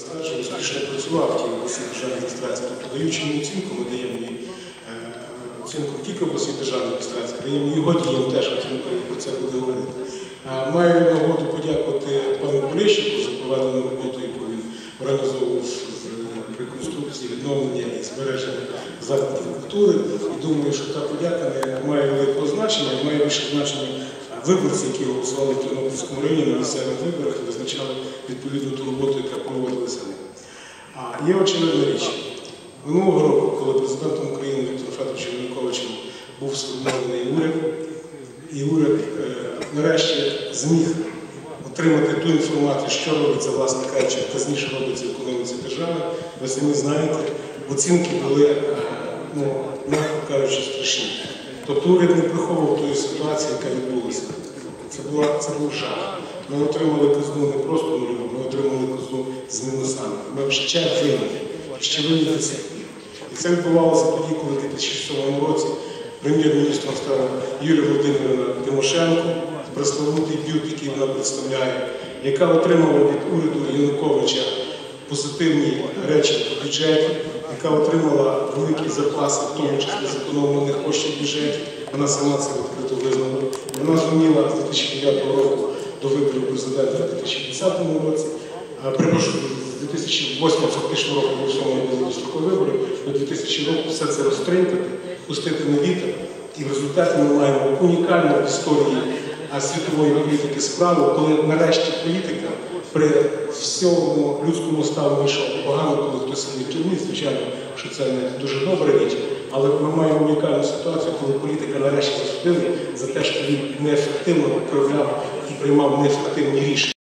Старший успішно працював в обласній державній адміністрації. Тобто, даючи йому оцінку, ми даємо їй е, оцінку тільки обласній державній адміністрації, даємо його діям теж оцінку, і про це буде говорити. Е, Маю нагоду подякувати пану Поліщику за проведену роботу, яку він організовував з реконструкції, відновлення і збереження закладів культури. І думаю, що та подяка не має великого значення, має більше значення виборці, які голосували в Тернопільському районі на місцевих виборах і визначали відповідну ту роботу, яка А є очевидна річ. Минулого року, коли президентом України Віктором Федоровичем Януковичем був сформований уряд, і уряд е, нарешті зміг отримати ту інформацію, що робиться, власне кажучи, казніше робиться в економіці держави, ви самі знаєте, оцінки були, е, ну, м'яко кажучи, страшні. Тобто уряд не приховував тої ситуації, яка відбулася. Це, була, це був жах. Ми отримали казну не просто нульову, ми отримали з мінусами. Ми ще винні, ще винні це. І це відбувалося тоді, коли в 2007 році прем'єр-міністром стала Юлія Володимирівна Тимошенко, пресловутий б'ют, який вона представляє, яка отримала від уряду Януковича позитивні речі по бюджеті, яка отримала великі запаси, в тому числі зекономлених коштів в бюджеті. Вона сама це відкрито визнала. Вона зуміла з 2009 року до виборів президента в 2010 році. Перепрошую, з 2008 фактично року був сьомий були дострокові вибори, до 2000 року все це розтринкати, пустити на вітер. І в результаті ми маємо унікальну в історії світової політики справу, коли нарешті політика при всьому людському стану вийшов погано, коли хтось сидить в тюрмі, звичайно, що це не дуже добра річ, але ми маємо унікальну ситуацію, коли політика нарешті засудили за те, що він неефективно управляв і приймав неефективні рішення.